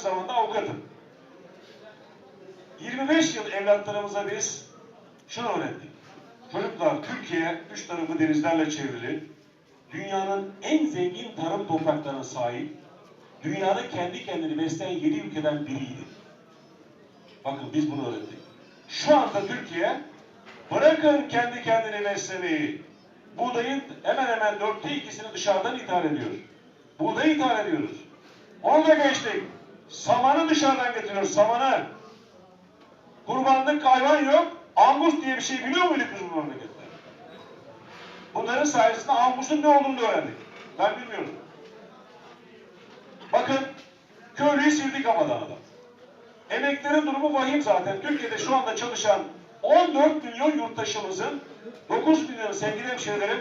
zamanda avukatım. 25 yıl evlatlarımıza biz şunu öğrettik. Çocuklar Türkiye üç tarafı denizlerle çevrili, dünyanın en zengin tarım topraklarına sahip, dünyada kendi kendini besleyen 7 ülkeden biriydi. Bakın biz bunu öğrettik. Şu anda Türkiye bırakın kendi kendini beslemeyi. Buğdayın hemen hemen dörtte ikisini dışarıdan ithal ediyoruz. Buğdayı ithal ediyoruz. Onu da geçtik. Samanı dışarıdan getiriyoruz, samanı. Kurbanlık hayvan yok. Angus diye bir şey biliyor muyduk biz bu memlekette? Bunların sayesinde angusun ne olduğunu öğrendik. Ben bilmiyorum. Bakın, köylüyü sildik kafadan adam. Emeklerin durumu vahim zaten. Türkiye'de şu anda çalışan 14 milyon yurttaşımızın 9 milyon sevgili hemşehrilerim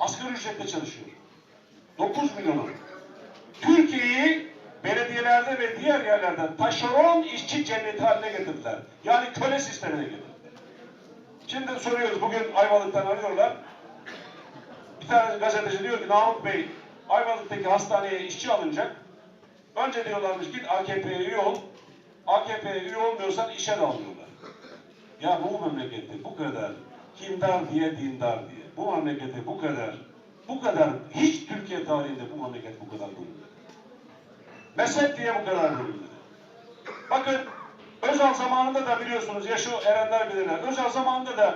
asgari ücretle çalışıyor. 9 milyonu. Türkiye'yi diğer yerlerden taşeron işçi cenneti haline getirdiler. Yani köle sistemine getirdiler. Şimdi soruyoruz, bugün Ayvalık'tan arıyorlar. Bir tane gazeteci diyor ki Namık Bey, Ayvalık'taki hastaneye işçi alınacak. Önce diyorlarmış git AKP'ye üye ol. AKP'ye üye olmuyorsan işe de almıyorlar. Ya bu memlekette bu kadar kindar diye dindar diye, bu memlekette bu kadar, bu kadar, hiç Türkiye tarihinde bu memleket bu kadar bölünmedi. Mezhep diye bu kadar bölünmedi. Bakın Özal zamanında da biliyorsunuz ya şu erenler bilirler. Özal zamanında da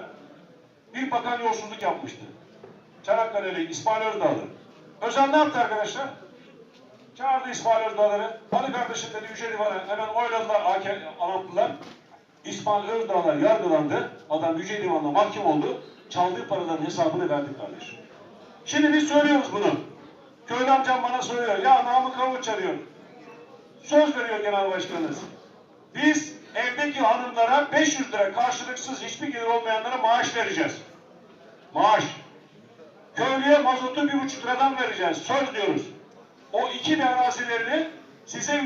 bir bakan yolsuzluk yapmıştı. Çanakkale'li İsmail Özdağlı. Özal ne yaptı arkadaşlar? Çağırdı İsmail Özdağları. Hadi kardeşim dedi Yüce Divan'a hemen oyladılar, anlattılar. İsmail Özdağlar yargılandı. Adam Yüce Divan'la mahkum oldu. Çaldığı paraların hesabını verdi kardeşim. Şimdi biz söylüyoruz bunu. Köylü amcam bana soruyor. Ya Namık Avuç arıyor. Söz veriyor genel başkanınız. Biz evdeki hanımlara 500 lira karşılıksız hiçbir gelir olmayanlara maaş vereceğiz. Maaş. Köylüye mazotu bir buçuk liradan vereceğiz. Söz diyoruz. O iki arazilerini size